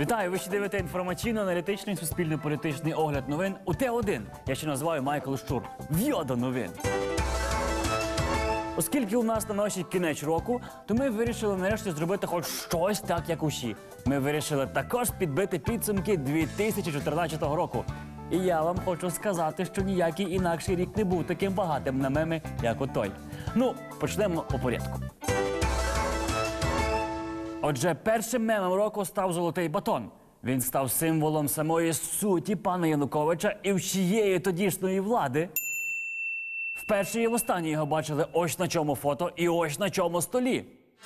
Вітаю! Ви ще дивите інформаційно-аналітичний суспільно-політичний огляд новин у Т1. Я ще називаю Майкл Щур. В'йода новин. Оскільки у нас на кінець року, то ми вирішили нарешті зробити хоч щось так, як усі. Ми вирішили також підбити підсумки 2014 року. І я вам хочу сказати, що ніякий інакший рік не був таким багатим на меми, як отой. Ну, почнемо по порядку. Отже, першим мемом року став золотий батон. Він став символом самої суті пана Януковича і всієї тодішньої влади. Вперше і востаннє його бачили ось на чому фото і ось на чому столі.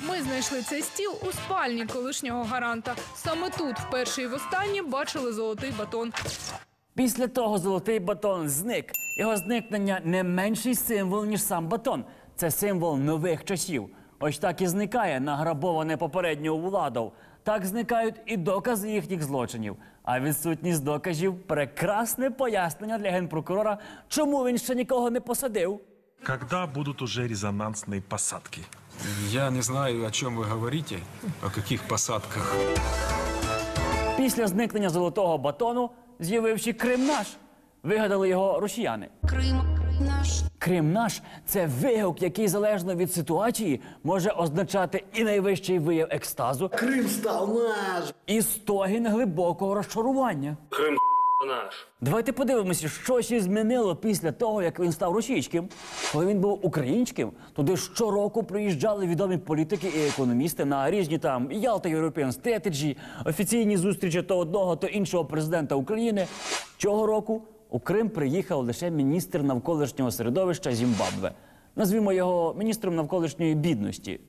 Ми знайшли цей стіл у спальні колишнього гаранта. Саме тут вперше і востаннє бачили золотий батон. Після того золотий батон зник. Його зникнення не менший символ, ніж сам батон. Це символ нових часів. Ось так і зникає награбоване попередньою владою. Так зникають і докази їхніх злочинів. А відсутність доказів прекрасне пояснення для генпрокурора, чому він ще нікого не посадив. Когда будут уже резонансные посадки? Я не знаю, о чем вы говорите, о каких посадках. Після зникнення золотого батону з'явився Крим наш. Вигадали його росіяни. Крим наш. Крим наш це вигук, який залежно від ситуації може означати і найвищий вияв екстазу, Крим став наш. і стогін глибокого розчарування. Крим наш. Давайте подивимося, що ще змінило після того, як він став російським. Коли він був українським, туди щороку приїжджали відомі політики і економісти на різні там Ялта European Strategy, офіційні зустрічі то одного, то іншого президента України. Цього року у Крим приїхав лише міністр навколишнього середовища Зімбабве. Назвімо його міністром навколишньої бідності.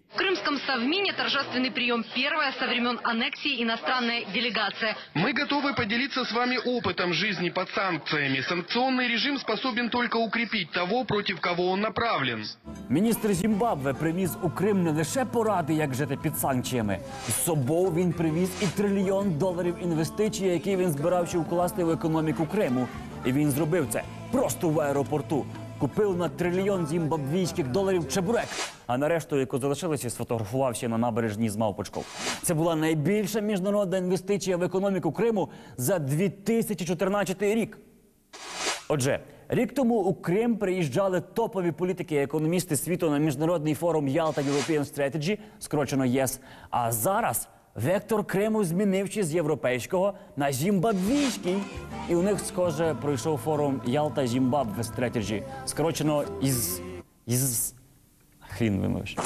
В Крымском Совмине торжественный прием первая со времен аннексии иностранная делегация. Мы готовы поделиться с вами опытом жизни под санкциями. Санкционный режим способен только укрепить того, против кого он направлен. Міністр Зімбабве привіз у Крим не лише поради, як жити під санкціями. З собою він привіз і трильйон доларів інвестицій, які він збирався вкласти в економіку Криму. І він зробив це просто в аеропорту. Купив на трильйон зімбабвійських доларів чебурек. А на решту, яку залишилося, сфотографувався на набережній з мавпочком. Це була найбільша міжнародна інвестиція в економіку Криму за 2014 рік. Отже, рік тому у Крим приїжджали топові політики і економісти світу на міжнародний форум Ялта European Strategy, скорочено ЄС. А зараз вектор Криму змінивши з європейського на зімбабвійський. І у них, схоже, пройшов форум Ялта Зімбабве Strategy, скорочено із. із. Хрін вимовиш.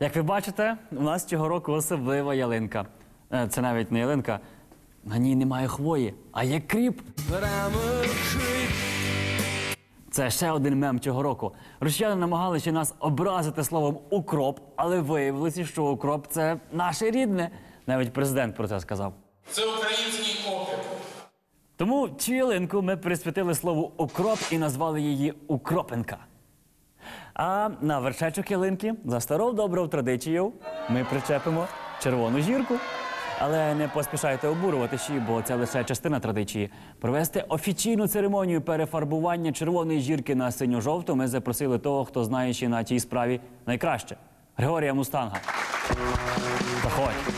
Як ви бачите, у нас цього року особлива ялинка. Е, Це навіть не ялинка. На ній немає хвої, а є кріп. Це ще один мем цього року. Росіяни намагалися нас образити словом укроп, але виявилося, що укроп це наше рідне. Навіть президент про це сказав. Це український окріп. Тому цю ялинку ми присвятили слову укроп і назвали її Укропенка. А на вершечок ялинки за старою доброю традицією ми причепимо червону зірку. Але не поспішайте обурюватися, бо це лише частина традиції. Провести офіційну церемонію перефарбування червоної зірки на синьо-жовту ми запросили того, хто знає ще на цій справі найкраще. Григорія Мустанга. Заходь.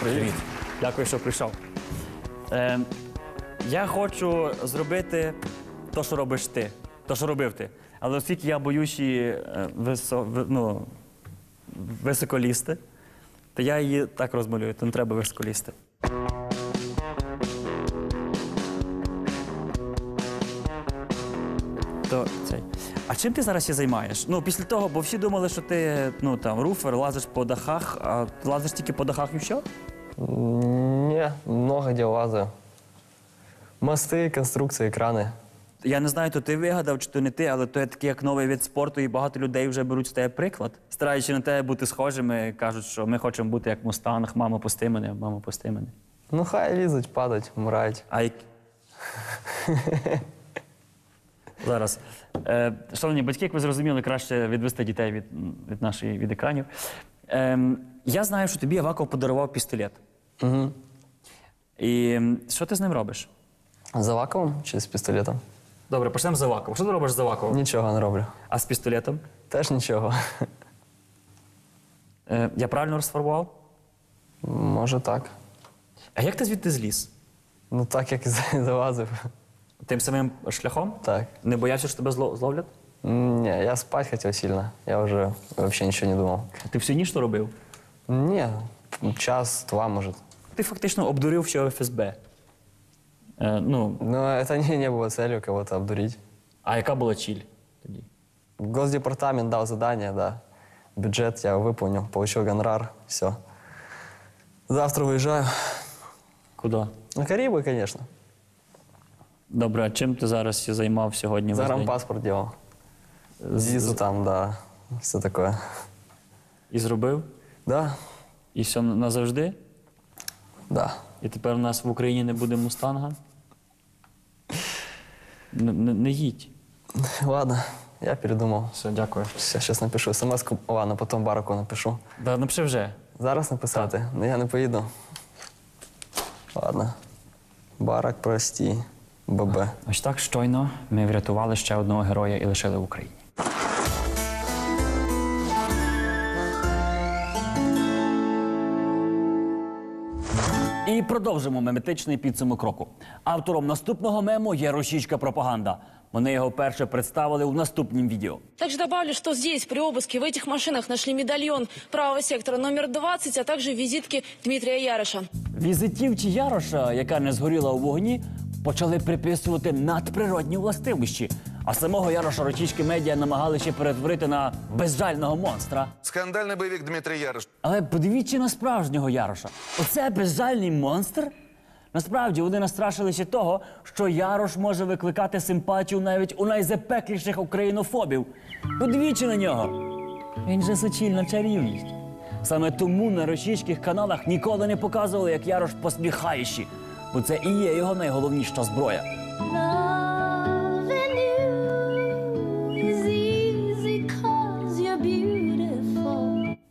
Привіт. Дякую, що прийшов. Е, я хочу зробити те, що робиш ти, те, що робив ти. Але оскільки я боюсь її е, висо, ну, високолізти, то я її так розмалюю, то не треба високолізти. То цей. А чим ти зараз і займаєш? Ну, після того, бо всі думали, що ти ну, там, руфер, лазиш по дахах, а ти лазиш тільки по дахах і все? Не, много дел лазаю. Мосты, конструкции, экраны. Я не знаю, то ти вигадав, чи то не ти, але то є такий як новий від спорту, і багато людей вже беруть з тебе приклад. Стараючи на тебе бути схожими, кажуть, що ми хочемо бути як Мустанг, мама пусти мене, мама пусти мене. Ну, хай лизать, падать, мрать. А як... Зараз. Е, шановні батьки, як ви зрозуміли, краще відвести дітей від, від нашої від екранів. Ем, я знаю, що тобі Аваков подарував пістолет. Угу. І що ти з ним робиш? За вакуум через пистолетом? Добре, почнемо з Авакова. Що ти робиш з Аваковом? Нічого не роблю. А з пістолетом? Теж нічого. Е, я правильно розфарбував? Може так. А як ти звідти зліз? Ну так, як і залазив. Тим самим шляхом? Так. Не боявся, що тебе зло- зловлять? М, Не, я спать хотел сильно. Я уже вообще ничего не думал. Ти всю ніч то робив? Не, час-два, может. Ти фактично обдурив всього ФСБ. Е, ну, Но это не, не было целью кого-то обдурить. а яка була ціль тоді? Госдепартамент дал задание, да. Бюджет я выполнил, получил гонорар, все. Завтра уезжаю. Куди? На Карибы, конечно. Добре, а чим ти зараз займав сьогодні? весь день? Загранпаспорт делал. Визу там, да. Все такое. І зробив? Да, І все назавжди? да. І тепер у нас в Україні не буде мустанга? Не, не, не їдь. Ладно, я передумал. Все, дякую. Сейчас напишу смс -ку. Ладно, потом Бараку напишу. Да, напиши вже. Зараз написати? Ну я не поїду. Ладно. Барак, прості. ББ. Ось так щойно ми врятували ще одного героя і лишили в Україні. І продовжимо меметичний підсумок року. Автором наступного мему є російська пропаганда. Вони його перше представили у наступнім відео. Также добавлю, что здесь при обыске в этих машинах нашли медальон правого сектора номер 20, а также визитки Дмитрия Яроша. Візитівці Яроша, яка не згоріла у вогні, почали приписувати надприродні властивості. А самого Яроша російські медіа намагалися перетворити на безжального монстра. Скандальний бойовик Дмитрий Ярош. Але подивіться на справжнього Яроша. Оце безжальний монстр. Насправді вони настрашилися того, що Ярош може викликати симпатію навіть у найзапекліших українофобів. Подивіться на нього. Він же суцільна чарівність. Саме тому на російських каналах ніколи не показували, як Ярош посміхаючи, бо це і є його найголовніша зброя.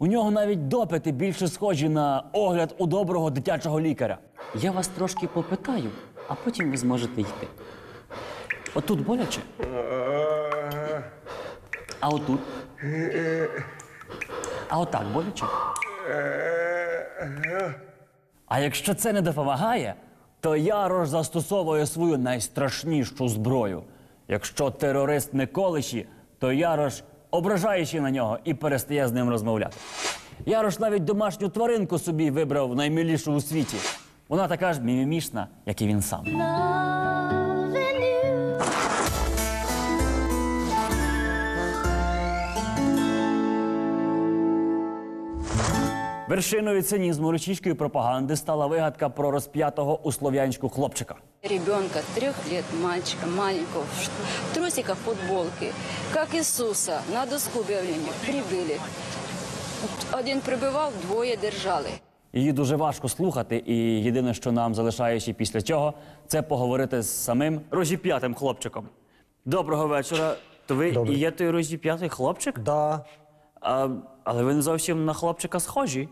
У нього навіть допити більше схожі на огляд у доброго дитячого лікаря. Я вас трошки попитаю, а потім ви зможете йти. Отут боляче. А отут. А отак боляче. А якщо це не допомагає, то Ярош застосовує свою найстрашнішу зброю. Якщо терорист не колиші, то Ярош ображаючи на нього і перестає з ним розмовляти. Ярош навіть домашню тваринку собі вибрав наймилішу у світі. Вона така ж мімімішна, як і він сам. Вершиною цинізму російської пропаганди стала вигадка про розп'ятого у слов'янську хлопчика. Ребенка трех лет, мальчика маленького, в трусиках, футболке, как Иисуса, на доску объявления прибыли. Один прибивав, двоє держали. Її дуже важко слухати, і єдине, що нам залишається після цього, це поговорити з самим розіп'ятим хлопчиком. Доброго вечора. То ви і є той розіп'ятий хлопчик? Да. А, але ви не зовсім на хлопчика схожі.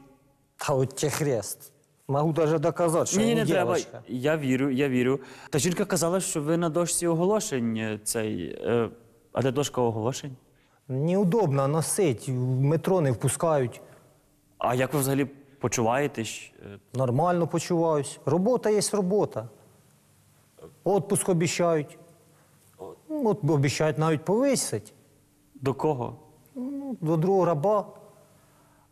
А вот тебе хрест. Могу даже доказать, что Ні, я не треба. Я вірю, я вірю. Та жінка казала, що ви на дошці оголошень е, цей. Е, а де дошка оголошень? Неудобно носить, в метро не впускають. А як ви взагалі почуваєтесь? Е, Нормально почуваюсь. Робота є робота. Отпуск обіцяють. Ну, От обіцяють навіть повисить. До кого? Ну, До другого раба.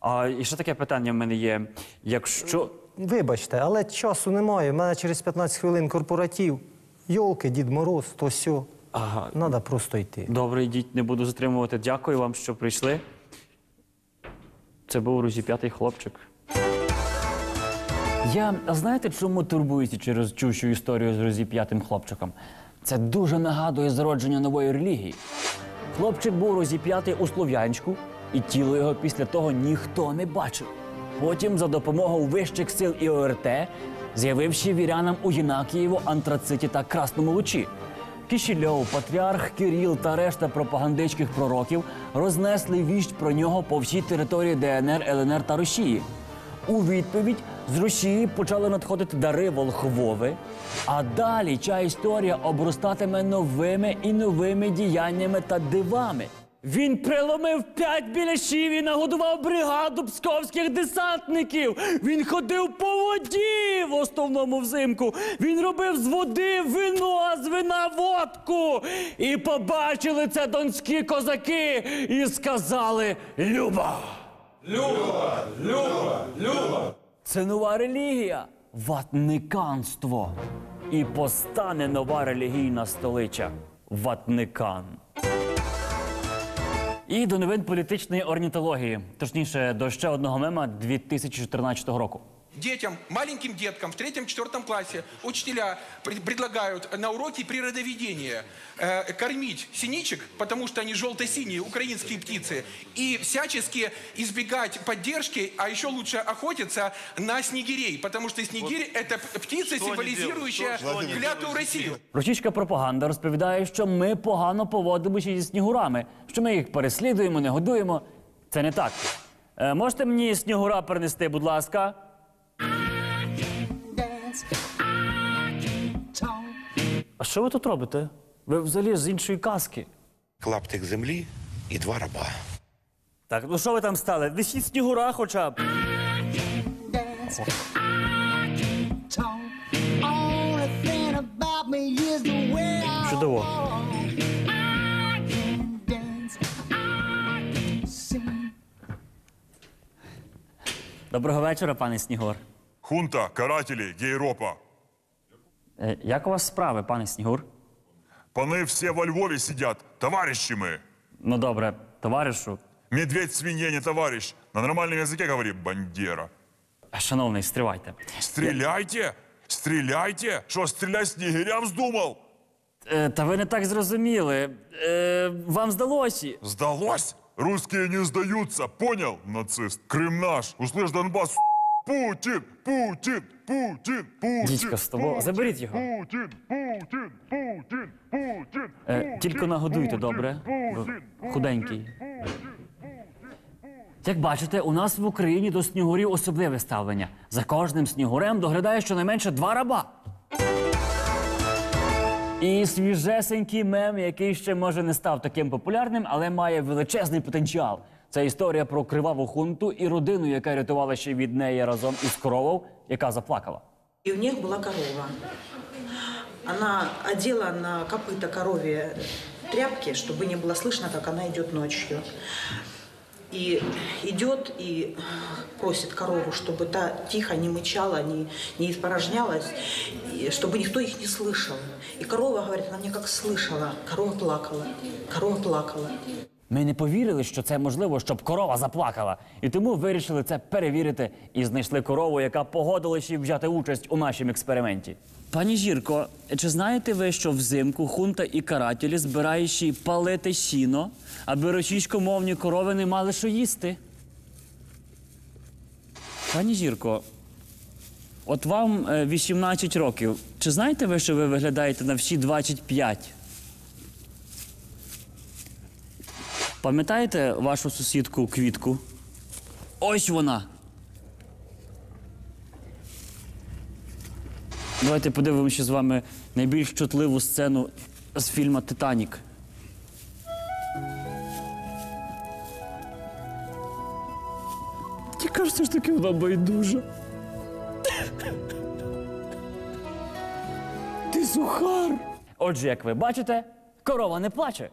А і ще таке питання в мене є. Якщо. Вибачте, але часу немає. У мене через 15 хвилин корпоратив. Йолки, Дід Мороз, то сьо. Ага, Треба просто йти. Добре, йдіть, не буду затримувати. Дякую вам, що прийшли. Це був розіп'ятий хлопчик. Я а знаєте, чому турбуюся через чущу історію з розіп'ятим хлопчиком? Це дуже нагадує зародження нової релігії. Хлопчик був розіп'ятий у Слов'янську, і тіло його після того ніхто не бачив. Потім, за допомогою вищих сил і ОРТ, з'явивши вірянам у Єнакієву, Антрациті та Красному Лучі. Кішільов, патріарх Кирил та решта пропагандистських пророків рознесли вість про нього по всій території ДНР, ЛНР та Росії. У відповідь з Росії почали надходити дари Волховови. А далі ця історія обростатиме новими і новими діяннями та дивами. Він приломив п'ять біляшів і нагодував бригаду псковських десантників. Він ходив по воді в основному взимку. Він робив з води вино, а з вина водку. І побачили це донські козаки і сказали Люба! Люба, Люба, Люба. Це нова релігія ватниканство. І постане нова релігійна столиця Ватникан. І до новин політичної орнітології, точніше, до ще одного мема 2014 року Детям, маленьким деткам в третьем-четвертом классе учителя пред- предлагают на уроке природоведения э, кормить синичек, потому что они желто-синие, украинские птицы, и всячески избегать поддержки, а еще лучше охотиться на снегирей, потому что снегирь это п- птица, символизирующая клятую Россию. Російська пропаганда розповідає, що ми погано поводимося зі снігурами, що ми їх переслідуємо, не годуємо. Це не так. Е, можете мені снігура принести, будь ласка? Що ви тут робите? Ви взагалі з іншої казки. Клаптик землі і два раба. Так, ну що ви там стали? Висіть снігура хоча б. Чудово. Доброго вечора, пане Снігур. Хунта, карателі, гейропа. Е, Як у вас справи, пане Снігур? Пани всі во Львові сидять, товариші ми. Ну добре, товаришу. Медведь свинья не товарищ. На нормальном языке говори бандера. Шановний, стривайте. Стреляйте! Стреляйте! Що, стрілять снігирям вздумав? Е, та ви не так зрозуміли. Е, вам здалося. Здалось? Русские не сдаются, понял, нацист? Крым наш, услышь Донбасс, Путин, Путин, Путин, Путин. Дідько з тобою, заберіть його. Путин, Путин, Путин, Путин. Е, тільки нагодуйте, добре? Ви Худенький. Як бачите, у нас в Україні до снігурів особливе ставлення. За кожним снігурем доглядає щонайменше два раба. І свіжесенький мем, який ще може не став таким популярним, але має величезний потенціал. Це історія про криваву хунту і родину, яка рятувала ще від неї разом із коровою, яка заплакала. И у них была корова. Она одела на копыта корове тряпки, чтобы не было слышно, как она идет ночью. И идет и просит корову, чтобы та тихо не мычала, не, не испорожнялась, и чтобы никто их не слышал. И корова, говорит, она мне как слышала. Корова плакала, корова плакала. Ми не повірили, що це можливо, щоб корова заплакала. І тому вирішили це перевірити і знайшли корову, яка погодилася взяти участь у нашому експерименті. Пані Жірко, чи знаєте ви, що взимку хунта і карателі збираючи палити сіно, аби російськомовні корови не мали що їсти? Пані Жірко, от вам е, 18 років. Чи знаєте ви, що ви виглядаєте на всі 25? Пам'ятаєте вашу сусідку квітку? Ось вона. Давайте подивимося з вами найбільш чутливу сцену з фільму Титанік. Мені кажеться, ж таки вона байдужа. Ти сухар. Отже, як ви бачите, корова не плаче.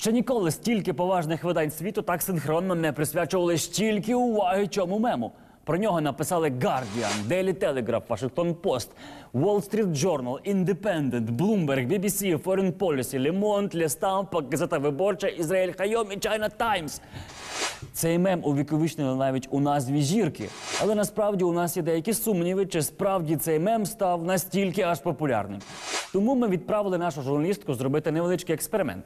Ще ніколи стільки поважних видань світу так синхронно не присвячували стільки уваги цьому мему. Про нього написали Guardian, Daily Telegraph, Washington Post, Wall Street Journal, Independent, Bloomberg, BBC, Foreign Policy, Le Monde, Le Stampa, Газета Виборча, Ізраїль Хайом і China Times. Цей мем увіковічнили навіть у назві зірки. Але насправді у нас є деякі сумніви, чи справді цей мем став настільки аж популярним. Тому ми відправили нашу журналістку зробити невеличкий експеримент.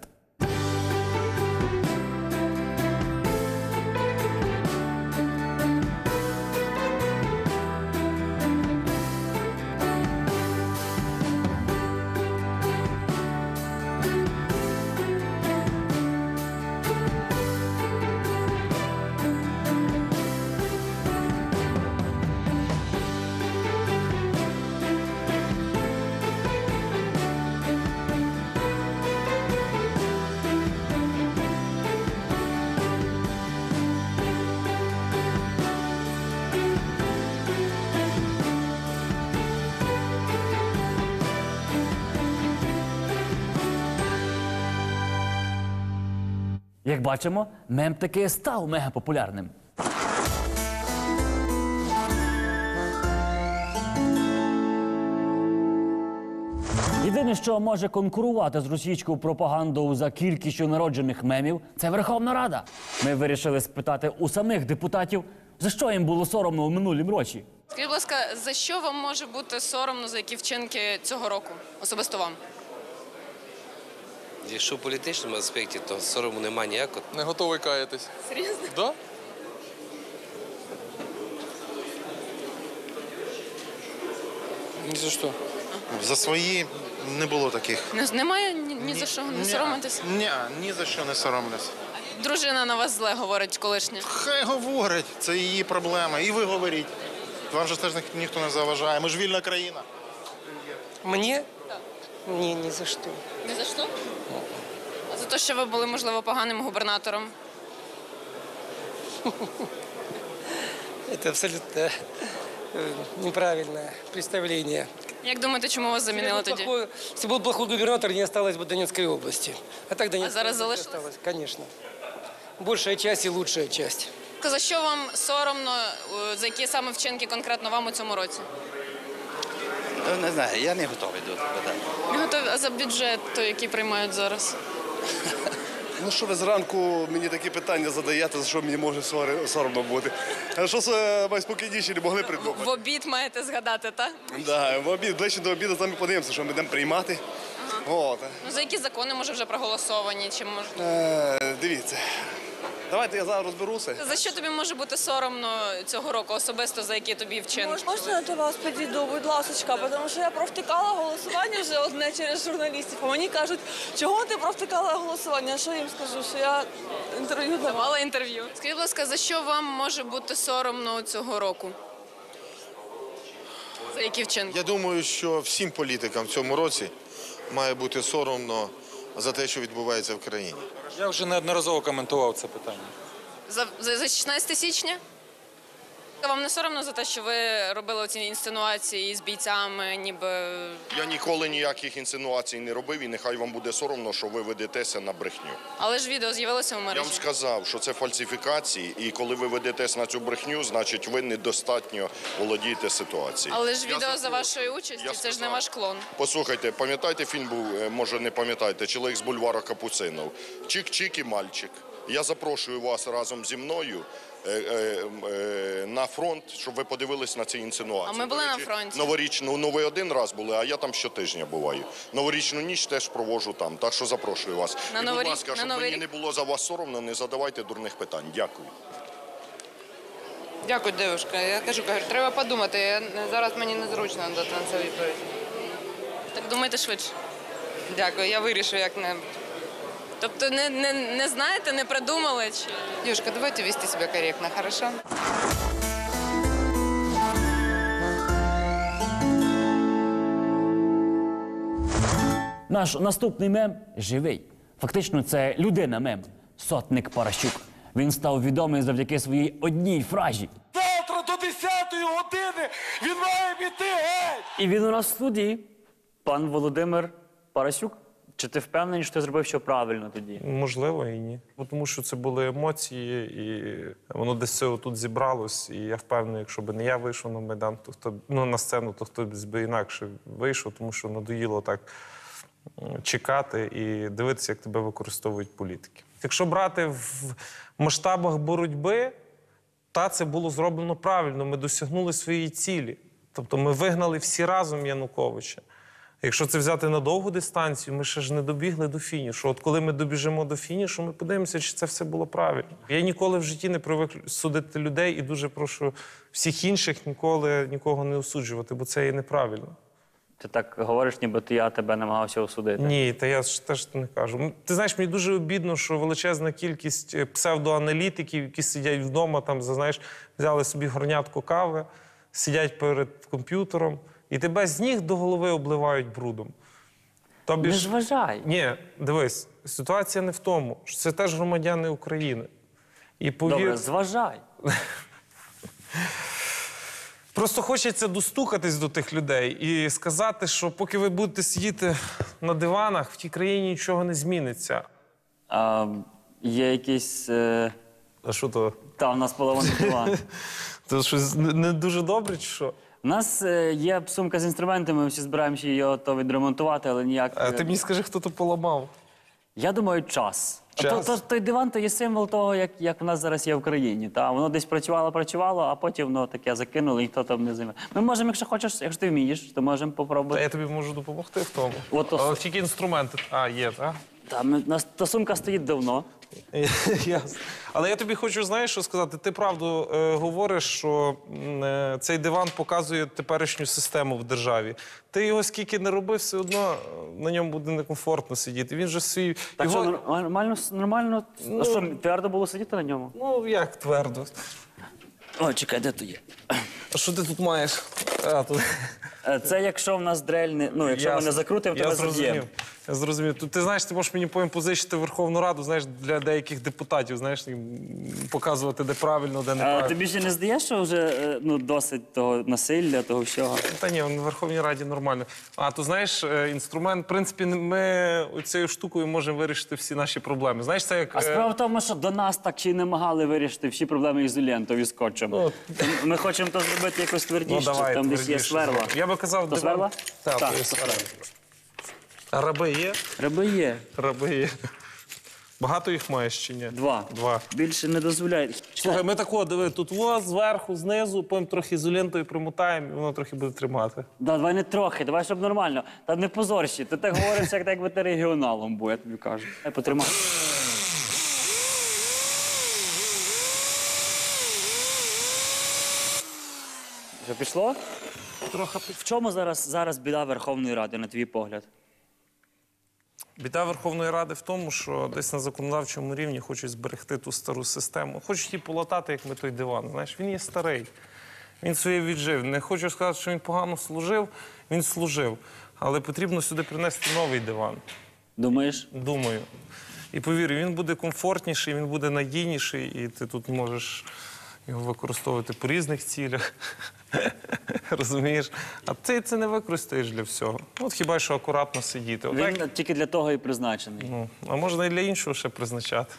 Бачимо, мем таки став мегапопулярним. Єдине, що може конкурувати з російською пропагандою за кількістю народжених мемів, це Верховна Рада. Ми вирішили спитати у самих депутатів, за що їм було соромно у минулім році. Скажіть, будь ласка, за що вам може бути соромно за які вчинки цього року? Особисто вам? Якщо в політичному аспекті, то сорому немає ніякого. Не готовий каятись. Серйозно? Да? Ні за що. За свої не було таких. Не, немає ні, ні за що не соромитись? Ні, ні за що не соромлюсь. Дружина на вас зле говорить колишня. Хай говорять, це її проблема. І ви говоріть. Вам же теж ні- ніхто не заважає. Ми ж вільна країна. Мне? Ні, ні за що. Ні за що? А за те, що ви були, можливо, поганим губернатором. Это абсолютно э, неправильное представление. Як думаєте, чому вас замінили Если был тоді? плохой- Если был плохой губернатор, не осталось бы Донецкой области. А так Донецкая зараз область залишилась? осталась, конечно. Большая часть и лучшая часть. За що вам соромно, е, за які саме вчинки конкретно вам у цьому році? Не знаю, я не готовий до того питання. Не готові, а за бюджет, той, який приймають зараз? Ну що ви зранку мені такі питання задаєте, за що мені може сори- соромно бути? А що це найспокійніше не могли придумати? В обід маєте згадати, так? Да, в обід, ближче до обіду самі подивимося, що ми будемо приймати. От. Ну за які закони може вже проголосовані? Чи може Е, дивіться. Давайте я зараз розберуся. за що тобі може бути соромно цього року, особисто за які тобі вчинки? Можна до вас підійду, будь ласка, тому що я провтикала голосування вже одне через журналістів. А мені кажуть, чого ти провтикала голосування? Що їм скажу? Що я інтерв'ю давала? Давала інтерв'ю. Скажіть, будь ласка, за що вам може бути соромно цього року? За які вчинки? Я думаю, що всім політикам в цьому році має бути соромно за те, що відбувається в країні. Я вже неодноразово коментував це питання. За, за, за 16 січня? Вам не соромно за те, що ви робили ці інсценуації з бійцями, ніби Я ніколи ніяких інсинуацій не робив, і нехай вам буде соромно, що ви ведетеся на брехню. але ж відео з'явилося в Я вам сказав, що це фальсифікації, і коли ви ведетесь на цю брехню, значить ви недостатньо володієте ситуацією. Але ж Я відео за участі, Я це ж не ваш клон. Послухайте, пам'ятаєте, фільм був, е, може не пам'ятаєте, чоловік з бульвара Капуцинов. Чик-чик і мальчик. Я запрошую вас разом зі мною е, е, е, на фронт, щоб ви подивились на ці інсинуації. А ми були До на фронті. Новорічну, ну ви один раз були, а я там щотижня буваю. Новорічну ніч теж провожу там, так що запрошую вас. На і, будь ласка, на щоб мені не було за вас соромно, не задавайте дурних питань. Дякую. Дякую, девушка. Я кажу, кажу, треба подумати. Я, зараз мені незручно дати на це відповідь. Так думайте швидше. Дякую, я вирішу як-небудь. Тобто не, не, не знаєте, не придумали? Чи... Девушка, давайте вести себя корректно, хорошо? Наш наступний мем живий. Фактично, це людина-мем. Сотник Паращук. Він став відомий завдяки своїй одній фразі. Завтра до 10-ї години він має піти геть! І він у нас в студії. Пан Володимир Парасюк. Чи ти впевнений, що ти зробив що правильно тоді? Можливо, і ні. Бо Тому що це були емоції, і воно десь все тут зібралось. І я впевнений, якщо б не я вийшов на майдан, то хто ну, на сцену, то хтось би інакше вийшов, тому що надоїло так чекати і дивитися, як тебе використовують політики. Якщо брати в масштабах боротьби, та це було зроблено правильно. Ми досягнули своєї цілі. Тобто ми вигнали всі разом Януковича. Якщо це взяти на довгу дистанцію, ми ще ж не добігли до фінішу. От коли ми добіжимо до фінішу, ми подивимося, чи це все було правильно. Я ніколи в житті не привик судити людей і дуже прошу всіх інших ніколи нікого не осуджувати, бо це є неправильно. Ти так говориш, ніби ти я тебе намагався осудити. Ні, та я ж теж не кажу. Ти знаєш, мені дуже обідно, що величезна кількість е, псевдоаналітиків, які сидять вдома, там, знаєш, взяли собі горнятку кави, сидять перед комп'ютером, і тебе з ніг до голови обливають брудом. Тобі Не ж- зважай. Ні, дивись, ситуація не в тому, що це теж громадяни України. І повір... Добре, зважай. Просто хочеться достукатись до тих людей і сказати, що поки ви будете сидіти на диванах, в тій країні нічого не зміниться. А, Є якісь. Е... А що то? Та, у нас половина диван. Це щось не, не дуже добре, чи що? У нас е, є сумка з інструментами, ми всі збираємося її то відремонтувати, але ніяк. А е, ти мені скажи, хто то поламав? Я думаю, час. Час? То, то, той диван то є символ того, як, як в нас зараз є в країні. Та? Воно десь працювало, працювало, а потім воно таке закинуло, і ніхто там не займе. Ми можемо, якщо хочеш, якщо ти вмієш, то можемо Та попробувати. я тобі можу допомогти в тому. От то- Але тільки інструменти. А, є, так? Та, ми, нас та сумка стоїть давно. Ясно. Але я тобі хочу, знаєш, що сказати? Ти правду е, говориш, що е, цей диван показує теперішню систему в державі. Ти його скільки не робив, все одно е, на ньому буде некомфортно сидіти. Він же свій. Так його... що нор- нормально, нормально. Ну- а що, твердо було сидіти на ньому? Ну, як твердо. О, чекай, де то є? А що ти тут маєш? А, тут... Е, Це якщо в нас дрель не. Ну, якщо ми Ясно. не закрутимо, то Я ми зрозумів. заб'ємо. Я зрозумів. Тут, ти знаєш, ти можеш мені потім позичити Верховну Раду, знаєш, для деяких депутатів, знаєш, їм показувати, де правильно, де А неправильно. тобі ще не здається, що вже е, ну, досить того насилля, того всього? Та ні, в Верховній Раді нормально. А то знаєш, е, інструмент, в принципі, ми цією штукою можемо вирішити всі наші проблеми. Знаєш, це як. А е, справа в тому, що до нас так чи не могли вирішити всі проблеми ізолентою і скотчем. Ну, Ми хочемо то зробити якось Ну, твердіше, давай, там десь є твердіше сверла. Я би казав, То диван- сверла? Так, Так, раби є? Раби є. Раби є. Багато їх маєш чи ні? Два. Два. Більше не дозволяє. Слухай, ми тако, диви, тут во, зверху, знизу, потім трохи ізолентою примотаємо, і воно трохи буде тримати. Да, давай не трохи, давай, щоб нормально. Та не позорщі. Ти так говориш, як якби ти регіоналом був, я тобі кажу. Дай потримай. Що пішло? Трохи В чому зараз, зараз біда Верховної Ради, на твій погляд? Біда Верховної Ради в тому, що десь на законодавчому рівні хочуть зберегти ту стару систему. Хочуть її полатати, як ми той диван. Знаєш, він є старий. Він своє віджив. Не хочу сказати, що він погано служив, він служив. Але потрібно сюди принести новий диван. Думаєш? Думаю. І повір, він буде комфортніший, він буде надійніший, і ти тут можеш його використовувати по різних цілях. Розумієш? А ти це не використаєш для всього. От хіба що акуратно сидіти. Отак, Він тільки для того і призначений. ну, а можна і для іншого ще призначати.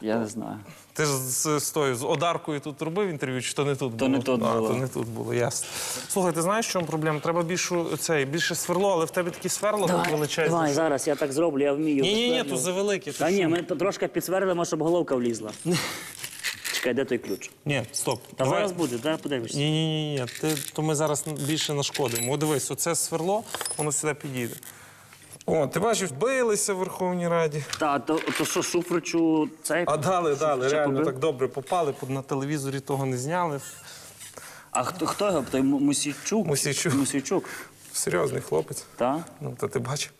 Я не знаю. Ти ж з, з тою з Одаркою тут робив інтерв'ю, чи то не тут То було? не тут а, було. То не тут було, ясно. Слухай, ти знаєш, в чому проблема? Треба цей, більше сверло, але в тебе такі сверла тут величезні. давай, зараз я так зроблю, я вмію. Ні, ні, ні, тут завеликі. Та ні, ми то трошки підсверлимо, щоб головка влізла. Чекай, де той ключ? Ні, стоп. Та Давай. зараз буде, зараз подивишся. Ні, ні, ні, ні. Ти, то ми зараз більше нашкодимо. О, дивись, оце сверло, воно сюди підійде. О, ти бачиш, билися в Верховній Раді. Та, то, то що, шуфричу цей? А дали, дали, Ще реально побив? так добре попали, на телевізорі того не зняли. А хто, хто його? Той Му- Мусійчук? Мусійчук. Мусійчук. Серйозний хлопець. Так? Ну, та ти бачив.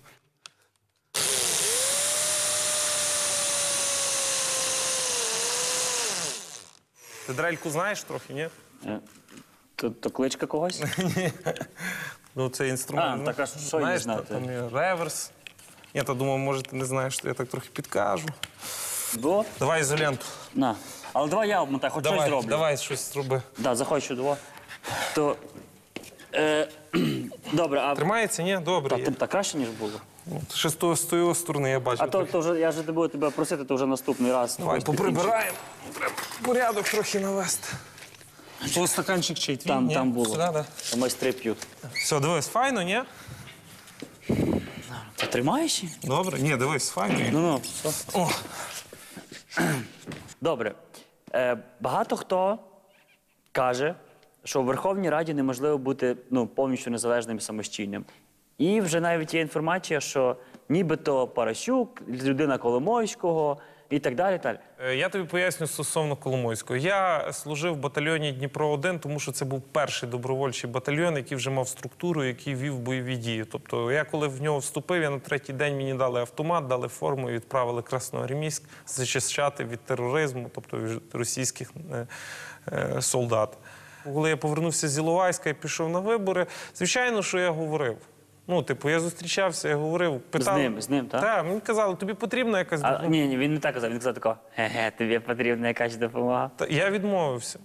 Ти дрельку знаєш трохи, ні? Е, То, то кличка когось? Ну, це інструмент. А, ну, так а що її знаєш, знати? Там є реверс. Я то думав, може, ти не знаєш, то я так трохи підкажу. До? Давай ізоленту. На. Але давай я обмотаю, хоч щось Давай, зроблю. давай щось зроби. Да, заходь сюди. То... Е, добре, а... Тримається, ні? Добре. Є. та, та краще, ніж було. Ну, Ще з тої сторони я бачу. А то, то вже, я вже не буду тебе просити, то вже наступний раз. Давай, поприбираємо. Треба порядок трохи навести. Ось стаканчик чий твій? Там, ні? там було. Сюди, да? Там майстри п'ють. Все, дивись, файно, ні? Ти тримаєш? її? Добре. Ні, дивись, файно. Ну, ну, все. О, Добре. Е, багато хто каже, що в Верховній Раді неможливо бути ну, повністю незалежним і самостійним. І вже навіть є інформація, що нібито Паращук, людина Коломойського і так далі. Так. Е, Я тобі поясню стосовно Коломойського. Я служив в батальйоні Дніпро 1 тому що це був перший добровольчий батальйон, який вже мав структуру, який вів бойові дії. Тобто, я коли в нього вступив, я на третій день мені дали автомат, дали форму і відправили Красноармійськ зачищати від тероризму, тобто від російських е, е, солдат. Коли я повернувся з Іловайська і пішов на вибори, звичайно, що я говорив. Ну, типу, я зустрічався, я говорив, питав. З ним, з ним, так? Так, мені казали, тобі потрібна якась А, допомога? ні, ні, він не так казав, він казав такого, ге-ге, тобі потрібна якась допомога. Та я відмовився.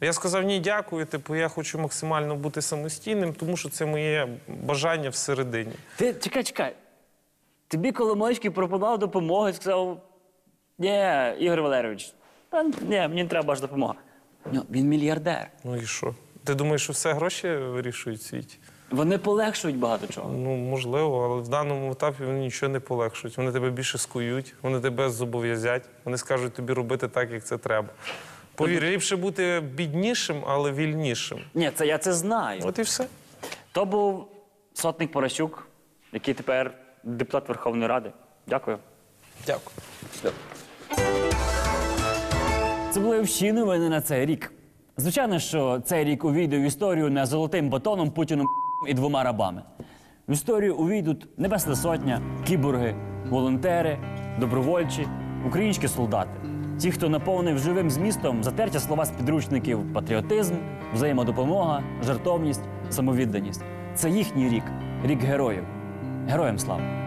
Я сказав, ні, дякую. Типу, я хочу максимально бути самостійним, тому що це моє бажання всередині. Ти чекай, чекай. Тобі Коломойський пропонував допомогу і сказав, Ні, Ігор Валерійович, та ні, мені не треба ваша допомога. Ну, він мільярдер. Ну і що? Ти думаєш, що все гроші вирішують в світі? Вони полегшують багато чого. Ну, можливо, але в даному етапі вони нічого не полегшують. Вони тебе більше скують, вони тебе зобов'язять, вони скажуть тобі робити так, як це треба. Повір, ліпше бути біднішим, але вільнішим. Ні, це я це знаю. От і все. То був сотник Порощук, який тепер депутат Верховної Ради. Дякую. Дякую. Це були всі новини на цей рік. Звичайно, що цей рік увійде в історію не золотим батоном, Путіном і двома рабами. В історію увійдуть Небесна Сотня, кіборги, волонтери, добровольчі, українські солдати. Ті, хто наповнив живим змістом затертя слова з підручників патріотизм, взаємодопомога, жертовність, самовідданість. Це їхній рік, рік героїв. Героям слава!